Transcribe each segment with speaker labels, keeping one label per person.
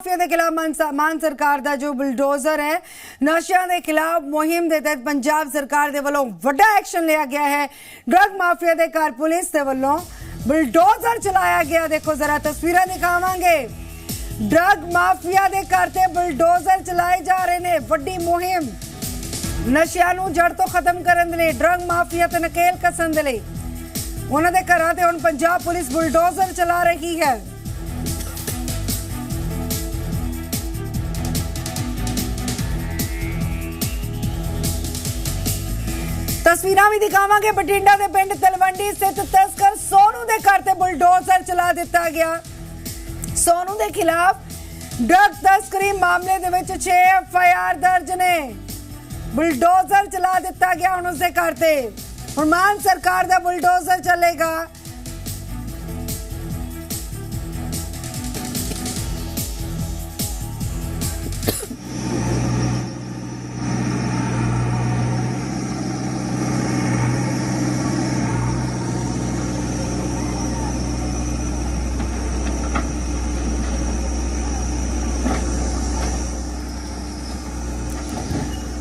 Speaker 1: Mafia ਦੇ ਖਿਲਾਫ ਮਾਨ ਸਰਕਾਰ ਦਾ ਜੋ ਬੁਲਡੋਜ਼ਰ ਹੈ, ਨਸ਼ਿਆਂ ਦੇ ਖਿਲਾਫ ਮੁਹਿੰਮ ਦੇ ਤਹਿਤ ਪੰਜਾਬ ਸਰਕਾਰ ਦੇ ਵੱਲੋਂ ਵੱਡਾ ਐਕਸ਼ਨ ਲਿਆ ਗਿਆ ਹੈ। ਡਰਗ ਮਾਫੀਆ ਦੇ ਘਰ ਪੁਲਿਸ ਦੇ ਵੱਲੋਂ ਬੁਲਡੋਜ਼ਰ ਚਲਾਇਆ ਗਿਆ। ਦੇਖੋ ਜ਼ਰਾ ਤਸਵੀਰਾਂ ਦਿਖਾਵਾਂਗੇ। ਡਰਗ ਮਾਫੀਆ ਦੇ ਘਰ ਤੇ ਬੁਲਡੋਜ਼ਰ ਚਲਾਏ ਜਾ ਰਹੇ ਨੇ। ਵੱਡੀ ਮੁਹਿੰਮ। ਨਸ਼ਿਆਂ ਨੂੰ ਜੜ ਤੋਂ ਖਤਮ ਕਰਨ ਦੇ ਲਈ, ਡਰਗ ਮਾਫੀਆ ਤੇ ਨਕੇਲ ਕਸਣ ਦੇ ਲਈ। ਉਹਨਾਂ ਦੇ ਘਰਾਂ ਤੇ ਹੁਣ ਪੰਜਾਬ ਪੁਲਿਸ ਬੁਲਡੋਜ਼ਰ ਚਲਾ ਰਹੀ ਹੈ। ਤਸਵੀਰਾਂ ਵੀ ਦਿਖਾਵਾਂਗੇ। ਬਠਿੰਡਾ ਦੇ ਪਿੰਡ ਤਲਵੰਡੀ ਸਥਿਤ ਤਸਕਰ ਸੋਨੂ ਦੇ ਘਰ ਤੇ ਬੁਲਡੋਜ਼ਰ ਚਲਾ ਦਿੱਤਾ ਗਿਆ। ਸੋਨੂ ਦੇ ਖਿਲਾਫ ਡਰਗ ਤਸਕਰੀ ਮਾਮਲੇ ਦੇ ਵਿੱਚ 6 ਐਫ ਆਈ ਆਰ ਦਰਜ ਨੇ। ਬੁਲਡੋਜ਼ਰ ਚਲਾ ਦਿੱਤਾ ਗਿਆ ਹੁਣ ਉਸਦੇ ਘਰ ਤੇ। ਹੁਣ ਮਾਨ ਸਰਕਾਰ ਦਾ ਬੁਲਡੋਜ਼ਰ ਚੱਲੇਗਾ।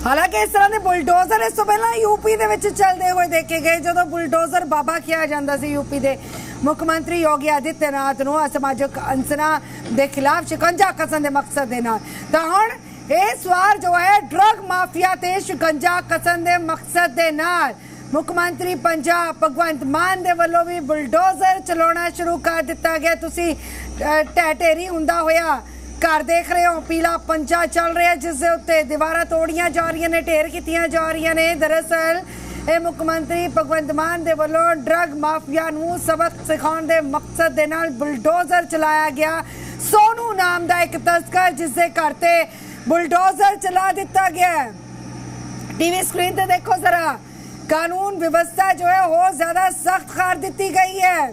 Speaker 1: ਹਾਲਾਂਕਿ ਇਸ ਤਰ੍ਹਾਂ ਦੇ ਬੁਲਡੋਜ਼ਰ ਇਸ ਤੋਂ ਪਹਿਲਾਂ ਯੂਪੀ ਦੇ ਵਿੱਚ ਚੱਲਦੇ ਹੋਏ ਦੇਖੇ ਗਏ ਜਦੋਂ ਬੁਲਡੋਜ਼ਰ ਬਾਬਾ ਕਿਹਾ ਜਾਂਦਾ ਸੀ ਯੂਪੀ ਦੇ ਮੁੱਖ ਮੰਤਰੀ ਯੋਗੀ ਆਦਿੱਤਿਆਨਾਥ ਨੂੰ ਅਸਮਾਜਿਕ ਅੰਸਨਾ ਦੇ ਖਿਲਾਫ ਸ਼ਿਕੰਜਾ ਕਸਣ ਦੇ ਮਕਸਦ ਦੇ ਨਾਲ। ਤਾਂ ਹੁਣ ਇਸ ਵਾਰ ਜੋ ਹੈ ਡਰਗ ਮਾਫੀਆ ਤੇ ਸ਼ਿਕੰਜਾ ਕਸਣ ਦੇ ਮਕਸਦ ਦੇ ਨਾਲ ਮੁੱਖ ਮੰਤਰੀ ਪੰਜਾਬ ਭਗਵੰਤ ਮਾਨ ਦੇ ਵੱਲੋਂ ਵੀ ਬੁਲਡੋਜ਼ਰ ਚਲਾਉਣਾ ਸ਼ੁਰੂ ਕਰ ਦਿੱਤਾ ਗਿਆ। ਤੁਸੀਂ ਅਹ, ਢਹਿ ਢੇਰੀ ਹੁੰਦਾ ਹੋਇਆ ਘਰ ਦੇਖ ਰਹੇ ਹੋ, ਪੀਲਾ ਪੰਚਾ ਚੱਲ ਰਿਹਾ, ਜਿਸ ਦੇ ਉੱਤੇ ਦੀਵਾਰਾਂ ਤੋੜੀਆਂ ਜਾ ਰਹੀਆਂ ਨੇ, ਢੇਰ ਕੀਤੀਆਂ ਜਾ ਰਹੀਆਂ ਨੇ। ਦਰਅਸਲ, ਇਹ ਮੁੱਖ ਮੰਤਰੀ ਭਗਵੰਤ ਮਾਨ ਦੇ ਵੱਲੋਂ ਡਰੱਗ ਮਾਫੀਆ ਨੂੰ ਸਬਕ ਸਿਖਾਉਣ ਦੇ ਮਕਸਦ ਦੇ ਨਾਲ ਬੁਲਡੋਜ਼ਰ ਚਲਾਇਆ ਗਿਆ। ਸੋਨੂ ਨਾਮ ਦਾ ਇੱਕ ਤਸਕਰ, ਜਿਸ ਦੇ ਘਰ ਤੇ ਬੁਲਡੋਜ਼ਰ ਚਲਾ ਦਿੱਤਾ ਗਿਆ ਟੀਵੀ ਸਕਰੀਨ ਤੇ ਦੇਖੋ ਜ਼ਰਾ, ਕਾਨੂੰਨ ਵਿਵਸਥਾ ਜੋ ਹੈ ਹੋਰ ਜ਼ਿਆਦਾ ਸਖਤ ਕਰ ਦਿੱਤੀ ਗਈ ਹੈ।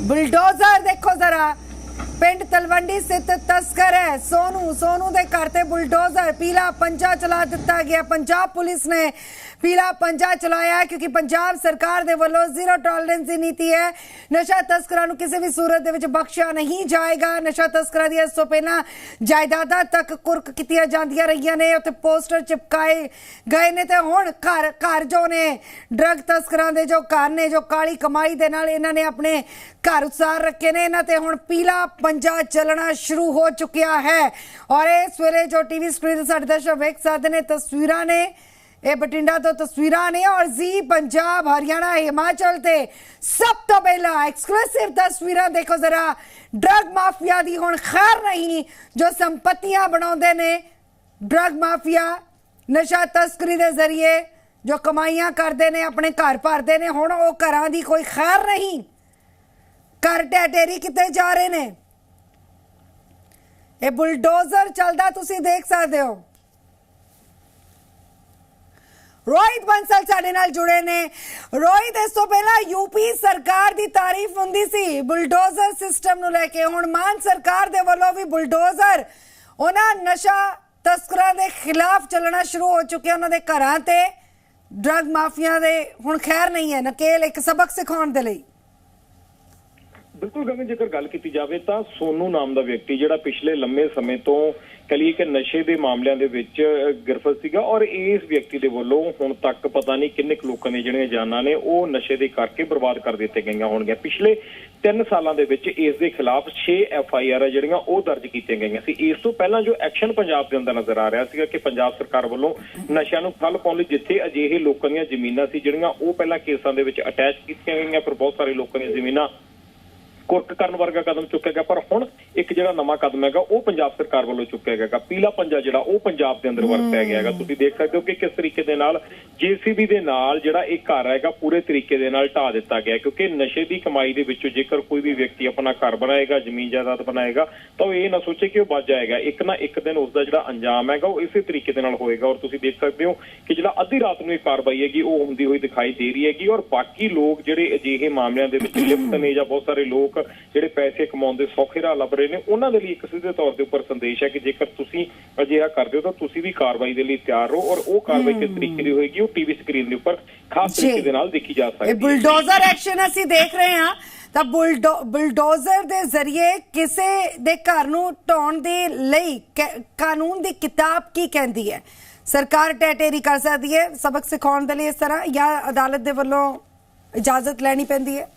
Speaker 1: ਬੁਲਡੋਜ਼ਰ ਦੇਖੋ ਜ਼ਰਾ। ਪਿੰਡ ਤਲਵੰਡੀ ਸਥਿਤ ਤਸਕਰ ਹੈ। ਸੋਨੂ ਸੋਨੂ ਦੇ ਘਰ ਤੇ ਬੁਲਡੋਜ਼ਰ ਪੀਲਾ ਪੰਜਾ ਚਲਾ ਦਿੱਤਾ ਗਿਆ। ਪੰਜਾਬ ਪੁਲਿਸ ਨੇ ਪੀਲਾ ਪੰਜਾ ਚਲਾਇਆ ਕਿਉਂਕਿ ਪੰਜਾਬ ਸਰਕਾਰ ਦੇ ਵੱਲੋਂ ਜ਼ੀਰੋ ਟੋਲਰੈਂਸ ਦੀ ਨੀਤੀ ਹੈ। ਨਸ਼ਾ ਤਸਕਰਾਂ ਨੂੰ ਕਿਸੇ ਵੀ ਸੂਰਤ ਦੇ ਵਿੱਚ ਬਖਸ਼ਿਆ ਨਹੀਂ ਜਾਏਗਾ। ਨਸ਼ਾ ਤਸਕਰਾਂ ਦੀਆਂ ਇਸ ਤੋਂ ਪਹਿਲਾਂ ਜਾਇਦਾਦਾਂ ਤੱਕ ਕੁਰਕ ਕੀਤੀਆਂ ਜਾਂਦੀਆਂ ਰਹੀਆਂ ਨੇ। ਉੱਤੇ ਪੋਸਟਰ ਚਿਪਕਾਏ ਗਏ ਨੇ ਤੇ ਹੁਣ ਘਰ ਘਰ ਜੋ ਨੇ, ਡਰਗ ਤਸਕਰਾਂ ਦੇ ਜੋ ਘਰ ਨੇ, ਜੋ ਕਾਲੀ ਕਮਾਈ ਦੇ ਨਾਲ ਇਹਨਾਂ ਨੇ ਆਪਣੇ ਘਰ ਉਸਾਰ ਰੱਖੇ ਨੇ। ਇਹਨਾਂ ਤੇ ਹੁਣ ਪੀਲਾ ਪੰਜਾ ਚੱਲਣਾ ਸ਼ੁਰੂ ਹੋ ਚੁੱਕਿਆ ਹੈ। ਔਰ ਇਸ ਵੇਲੇ ਜੋ ਟੀਵੀ ਸਕਰੀਨ ਤੇ ਸਾਡੇ ਦਰਸ਼ਕ ਵੇਖ ਸਕਦੇ ਨੇ, ਤਸਵੀਰਾਂ ਨੇ ਇਹ ਬਟਿੰਡਾ ਤੋਂ ਤਸਵੀਰਾਂ ਨੇ ਔਰ ਜ਼ੀ ਪੰਜਾਬ, ਹਰਿਆਣਾ, ਹਿਮਾਚਲ ਤੇ ਸਭ ਤੋਂ ਪਹਿਲਾਂ ਐਕਸਕਲੂਸਿਵ ਤਸਵੀਰਾਂ ਦੇਖੋ ਜ਼ਰਾ। ਡਰਗ ਮਾਫੀਆ ਦੀ ਹੁਣ ਖੈਰ ਨਹੀਂ, ਜੋ ਸੰਪਤੀਆਂ ਬਣਾਉਂਦੇ ਨੇ। ਡਰਗ ਮਾਫੀਆ ਨਸ਼ਾ ਤਸਕਰੀ ਦੇ ਜ਼ਰੀਏ ਜੋ ਕਮਾਈਆਂ ਕਰਦੇ ਨੇ, ਆਪਣੇ ਘਰ ਭਰਦੇ ਨੇ, ਹੁਣ ਉਹ ਘਰਾਂ ਦੀ ਕੋਈ ਖੈਰ ਨਹੀਂ। ਘਰ ਟੈਟੇਰੀ ਕਿਤੇ ਜਾ ਰਹੇ ਨੇ? ਇਹ ਬੁਲਡੋਜ਼ਰ ਚੱਲਦਾ, ਤੁਸੀਂ ਦੇਖ ਸਕਦੇ ਹੋ। ਰੋਹਿਤ ਬੰਸਲ ਸਾਡੇ ਨਾਲ ਜੁੜੇ ਨੇ। ਰੋਹਿਤ, ਇਸ ਤੋਂ ਪਹਿਲਾਂ ਯੂਪੀ ਸਰਕਾਰ ਦੀ ਤਾਰੀਫ ਹੁੰਦੀ ਸੀ, ਬੁਲਡੋਜ਼ਰ ਸਿਸਟਮ ਨੂੰ ਲੈ ਕੇ। ਹੁਣ ਮਾਨ ਸਰਕਾਰ ਦੇ ਵੱਲੋਂ ਵੀ ਬੁਲਡੋਜ਼ਰ, ਉਹਨਾਂ ਨਸ਼ਾ ਤਸਕਰਾਂ ਦੇ ਖਿਲਾਫ ਚੱਲਣਾ ਸ਼ੁਰੂ ਹੋ ਚੁੱਕਿਆ ਉਹਨਾਂ ਦੇ ਘਰਾਂ ਤੇ। ਡਰਗ ਮਾਫੀਆ ਦੇ, ਹੁਣ ਖੈਰ ਨਹੀਂ ਹੈ, ਨਕੇਲ ਇੱਕ ਸਬਕ ਸਿਖਾਉਣ ਦੇ ਲਈ।
Speaker 2: ਬਿਲਕੁਲ ਗਗਨ ਜੇਕਰ ਗੱਲ ਕੀਤੀ ਜਾਵੇ ਤਾਂ ਸੋਨੂ ਨਾਮ ਦਾ ਵਿਅਕਤੀ ਜਿਹੜਾ ਪਿਛਲੇ ਲੰਮੇ ਸਮੇਂ ਤੋਂ ਕਲੀਏ ਕਿ ਨਸ਼ੇ ਦੇ ਮਾਮਲਿਆਂ ਦੇ ਵਿੱਚ ਗ੍ਰਿਫਤ ਸੀਗਾ ਔਰ ਇਸ ਵਿਅਕਤੀ ਦੇ ਵੱਲੋਂ ਹੁਣ ਤੱਕ ਪਤਾ ਨਹੀਂ ਕਿੰਨੇ ਕੁ ਲੋਕਾਂ ਦੀਆਂ ਜਿਹੜੀਆਂ ਜਾਨਾਂ ਨੇ ਉਹ ਨਸ਼ੇ ਦੇ ਕਰਕੇ ਬਰਬਾਦ ਕਰ ਦਿੱਤੇ ਗਈਆਂ ਹੋਣਗੀਆਂ। ਪਿਛਲੇ 3 ਸਾਲਾਂ ਦੇ ਵਿੱਚ ਇਸ ਦੇ ਖਿਲਾਫ 6 ਐਫ ਆਈ ਆਰ ਜਿਹੜੀਆਂ ਉਹ ਦਰਜ ਕੀਤੀਆਂ ਗਈਆਂ ਸੀ। ਇਸ ਤੋਂ ਪਹਿਲਾਂ ਜੋ ਐਕਸ਼ਨ ਪੰਜਾਬ ਦੇ ਅੰਦਰ ਨਜ਼ਰ ਆ ਰਿਹਾ ਸੀਗਾ ਕਿ ਪੰਜਾਬ ਸਰਕਾਰ ਵੱਲੋਂ ਨਸ਼ਿਆਂ ਨੂੰ ਠੱਲ ਪਾਉਣ ਲਈ ਜਿੱਥੇ ਅਜਿਹੇ ਲੋਕਾਂ ਦੀਆਂ ਜ਼ਮੀਨਾਂ ਸੀ, ਜਿਹੜੀਆਂ ਉਹ ਪਹਿਲਾਂ ਕੇਸਾਂ ਦੇ ਵਿੱਚ ਅਟੈਚ ਕੀਤੀਆਂ ਗਈਆਂ, ਪਰ ਬਹੁਤ ਸਾਰੇ ਲੋਕਾਂ ਦੀਆਂ ਜ਼ਮੀਨਾਂ ਕੁਰਕ ਕਰਨ ਵਰਗਾ ਕਦਮ ਚੁੱਕਿਆ ਗਿਆ ਪਰ ਹੁਣ ਇੱਕ ਜਿਹੜਾ ਨਵਾਂ ਕਦਮ ਹੈਗਾ ਉਹ ਪੰਜਾਬ ਸਰਕਾਰ ਵੱਲੋਂ ਚੁੱਕਿਆ ਗਿਆਗਾ ਪੀਲਾ ਪੰਜਾ ਜਿਹੜਾ ਉਹ ਪੰਜਾਬ ਦੇ ਅੰਦਰ ਵਰਤਿਆ ਗਿਆ ਹੈਗਾ। ਤੁਸੀਂ ਦੇਖ ਸਕਦੇ ਹੋ ਕਿ ਕਿਸ ਤਰੀਕੇ ਦੇ ਨਾਲ ਜੀਸੀਬੀ ਦੇ ਨਾਲ ਜਿਹੜਾ ਇਹ ਘਰ ਹੈਗਾ ਪੂਰੇ ਤਰੀਕੇ ਦੇ ਨਾਲ ਢਾ ਦਿੱਤਾ ਗਿਆ ਕਿਉਂਕਿ ਨਸ਼ੇ ਦੀ ਕਮਾਈ ਦੇ ਵਿੱਚੋਂ ਜੇਕਰ ਕੋਈ ਵੀ ਵਿਅਕਤੀ ਆਪਣਾ ਘਰ ਬਣਾਏਗਾ ਜ਼ਮੀਨ ਜਾਇਦਾਦ ਬਣਾਏਗਾ ਤਾਂ ਉਹ ਇਹ ਨਾ ਸੋਚੇ ਕਿ ਉਹ ਬਚ ਜਾਏਗਾ। ਇੱਕ ਨਾ ਇੱਕ ਦਿਨ ਉਸ ਦਾ ਜਿਹੜਾ ਅੰਜਾਮ ਹੈਗਾ ਉਹ ਇਸੇ ਤਰੀਕੇ ਦੇ ਨਾਲ ਹੋਏਗਾ। ਔਰ ਤੁਸੀਂ ਦੇਖ ਸਕਦੇ ਹੋ ਕਿ ਜਿਹੜਾ ਅੱਧੀ ਰਾਤ ਨੂੰ ਇਹ ਕਾਰਵਾਈ ਹੈਗੀ ਉਹ ਹੁੰਦੀ ਹੋਈ ਦਿਖਾਈ ਦੇ ਰਹੀ ਹੈਗੀ। ਔਰ ਬਾਕੀ ਲੋਕ ਜਿਹੜੇ ਅਜਿਹੇ ਮਾਮਲਿਆਂ ਦੇ ਵਿੱਚ ਲਿਪਤ ਨੇ ਜਾਂ ਬਹੁਤ ਸਾਰੇ ਲੋਕ ਜਿਹੜੇ ਪੈਸੇ ਕਮਾਉਣ ਦੇ ਸੌਖੇ ਰਾਹ ਲੱਭ ਰਹੇ ਨੇ ਉਹਨਾਂ ਦੇ ਲਈ ਇੱਕ ਸਿੱਧੇ ਤੌਰ ਦੇ ਉੱਪਰ ਸੰਦੇਸ਼ ਹੈ ਕਿ ਜੇਕਰ ਤੁਸੀਂ ਅਜਿਹਾ ਕਰਦੇ ਹੋ ਤਾਂ ਤੁਸੀਂ ਵੀ ਕਾਰਵਾਈ ਦੇ ਲਈ ਤਿਆਰ ਰਹੋ ਔਰ ਉਹ ਕਾਰਵਾਈ ਕਿਸ ਤਰੀਕੇ ਦੀ ਹੋਏਗੀ ਉਹ ਟੀਵੀ ਸਕਰੀਨ ਦੇ ਉੱਪਰ ਖਾਸ। ਤਰੀਕੇ ਦੇ ਨਾਲ ਦੇਖੀ ਜਾ ਸਕਦੀ
Speaker 1: ਇਹ
Speaker 2: ਹੈ।
Speaker 1: ਬੁਲਡੋਜ਼ਰ ਐਕਸ਼ਨ ਅਸੀਂ ਦੇਖ ਰਹੇ ਹਾਂ। ਤਾਂ ਬੁਲਡੋ- ਬੁਲਡੋਜ਼ਰ ਦੇ ਜ਼ਰੀਏ ਕਿਸੇ ਦੇ ਘਰ ਨੂੰ ਢਾਉਣ ਦੇ ਲਈ ਕਾਨੂੰਨ ਦੀ ਕਿਤਾਬ ਕੀ ਕਹਿੰਦੀ ਹੈ? ਸਰਕਾਰ ਟੈਟੇਰੀ ਕਰ ਸਕਦੀ ਹੈ ਸਬਕ ਸਿਖਾਉਣ ਦੇ ਲਈ ਇਸ ਤਰ੍ਹਾਂ ਜਾਂ ਅਦਾਲਤ ਦੇ ਵੱਲੋਂ ਇਜਾਜ਼ਤ ਲੈਣੀ ਪੈਂਦੀ ਹੈ?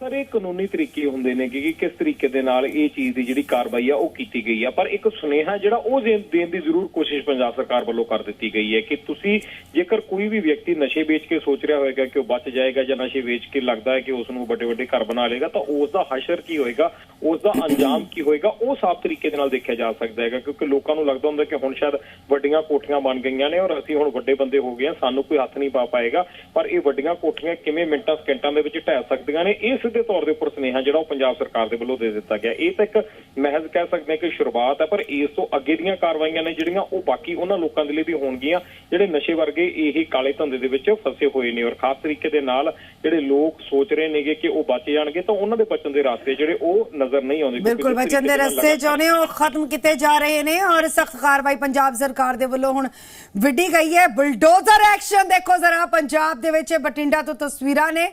Speaker 2: ਸਰ, ਇਹ ਕਾਨੂੰਨੀ ਤਰੀਕੇ ਹੁੰਦੇ ਨੇ ਕਿ ਕਿਸ ਤਰੀਕੇ ਦੇ ਨਾਲ ਇਹ ਚੀਜ਼ ਦੀ ਜਿਹੜੀ ਕਾਰਵਾਈ ਆ ਉਹ ਕੀਤੀ ਗਈ ਆ। ਪਰ ਇੱਕ ਸੁਨੇਹਾ ਜਿਹੜਾ ਉਹ ਦੇਣ ਦੀ ਜ਼ਰੂਰ ਕੋਸ਼ਿਸ਼ ਪੰਜਾਬ ਸਰਕਾਰ ਵੱਲੋਂ ਕਰ ਦਿੱਤੀ ਗਈ ਹੈ ਕਿ ਤੁਸੀਂ ਜੇਕਰ ਕੋਈ ਵੀ ਵਿਅਕਤੀ ਨਸ਼ੇ ਵੇਚ ਕੇ ਸੋਚ ਰਿਹਾ ਹੋਏਗਾ ਕਿ ਉਹ ਬਚ ਜਾਏਗਾ ਜਾਂ ਨਸ਼ੇ ਵੇਚ ਕੇ ਲੱਗਦਾ ਹੈ ਕਿ ਉਸ ਨੂੰ ਵੱਡੇ ਵੱਡੇ ਘਰ ਬਣਾ ਲੇਗਾ ਤਾਂ ਉਸ ਦਾ ਹਸ਼ਰ ਕੀ ਹੋਏਗਾ? ਉਸ ਦਾ ਅੰਜਾਮ ਕੀ ਹੋਏਗਾ? ਉਹ ਸਾਫ਼ ਤਰੀਕੇ ਦੇ ਨਾਲ ਦੇਖਿਆ ਜਾ ਸਕਦਾ ਹੈਗਾ, ਕਿਉਂਕਿ ਲੋਕਾਂ ਨੂੰ ਲੱਗਦਾ ਹੁੰਦਾ ਕਿ ਹੁਣ ਸ਼ਾਇਦ ਵੱਡੀਆਂ ਕੋਠੀਆਂ ਬਣ ਗਈਆਂ ਨੇ ਔਰ ਅਸੀਂ ਹੁਣ ਵੱਡੇ ਬੰਦੇ ਹੋ ਗਏ ਹਾਂ, ਸਾਨੂੰ ਕੋਈ ਹੱਥ ਨਹੀਂ ਪਾ ਪਾਏਗਾ। ਪਰ ਇਹ ਵੱਡੀਆਂ ਕੋਠੀਆਂ ਕਿਵੇਂ ਮਿੰਟਾਂ ਸਕਿੰਟਾਂ ਦੇ ਵਿੱਚ ਢਹਿ ਸਕਦੀਆਂ ਨੇ, ਇਸ ਸਿੱਧੇ ਤੌਰ ਦੇ ਉੱਪਰ ਸੁਨੇਹਾ ਜਿਹੜਾ ਉਹ ਪੰਜਾਬ ਸਰਕਾਰ ਦੇ ਵੱਲੋਂ ਦੇ ਦਿੱਤਾ ਗਿਆ। ਇਹ ਤਾਂ ਇੱਕ ਮਹਿਜ਼ ਕਹਿ ਸਕਦੇ ਹਾਂ ਕਿ ਸ਼ੁਰੂਆਤ ਹੈ ਪਰ ਇਸ ਤੋਂ ਅੱਗੇ ਦੀਆਂ ਕਾਰਵਾਈਆਂ ਨੇ ਜਿਹੜੀਆਂ ਉਹ ਬਾਕੀ ਉਹਨਾਂ ਲੋਕਾਂ ਦੇ ਲਈ ਵੀ ਹੋਣਗੀਆਂ। ਜਿਹੜੇ ਨਸ਼ੇ ਵਰਗੇ ਇਹ ਕਾਲੇ ਧੰਦੇ ਦੇ ਵਿੱਚ ਫਸੇ ਹੋਏ ਨੇ ਔਰ ਖਾਸ ਤਰੀਕੇ ਦੇ ਨਾਲ ਜਿਹੜੇ ਲੋਕ ਸੋਚ ਰਹੇ ਨੇਗੇ ਕਿ ਉਹ ਬਚ ਜਾਣਗੇ ਤਾਂ ਉਹਨਾਂ ਦੇ ਬਚਣ ਦੇ ਰਸਤੇ ਜਿਹੜੇ ਉਹ ਨਜ਼ਰ ਨਹੀਂ ਆਉਂਦੇ
Speaker 1: ਬਿਲਕੁਲ ਬਚਨ ਦੇ ਰਸਤੇ ਜੋ ਨੇ ਉਹ ਖਤਮ ਕੀਤੇ ਜਾ ਰਹੇ ਨੇ ਔਰ ਸਖਤ ਕਾਰਵਾਈ ਪੰਜਾਬ ਸਰਕਾਰ ਦੇ ਵੱਲੋਂ ਹੁਣ ਵਿੱਢੀ ਗਈ ਹੈ। ਬੁਲਡੋਜ਼ਰ ਐਕਸ਼ਨ ਦੇਖੋ ਜ਼ਰਾ ਪੰਜਾਬ ਦੇ ਵਿੱਚ ਬਟਿੰਡਾ ਤੋਂ ਤਸਵੀਰਾਂ ਨੇ।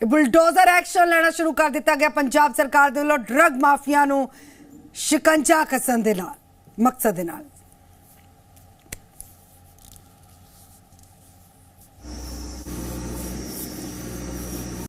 Speaker 1: ਬੁਲਡੋਜ਼ਰ ਐਕਸ਼ਨ ਲੈਣਾ ਸ਼ੁਰੂ ਕਰ ਦਿੱਤਾ ਗਿਆ। ਪੰਜਾਬ ਸਰਕਾਰ ਦੇ ਵੱਲੋਂ ਡਰੱਗ ਮਾਫੀਆ ਨੂੰ ਸ਼ਿਕੰਜਾ ਕਸਣ ਦੇ ਨਾਲ, ਮਕਸਦ ਦੇ ਨਾਲ।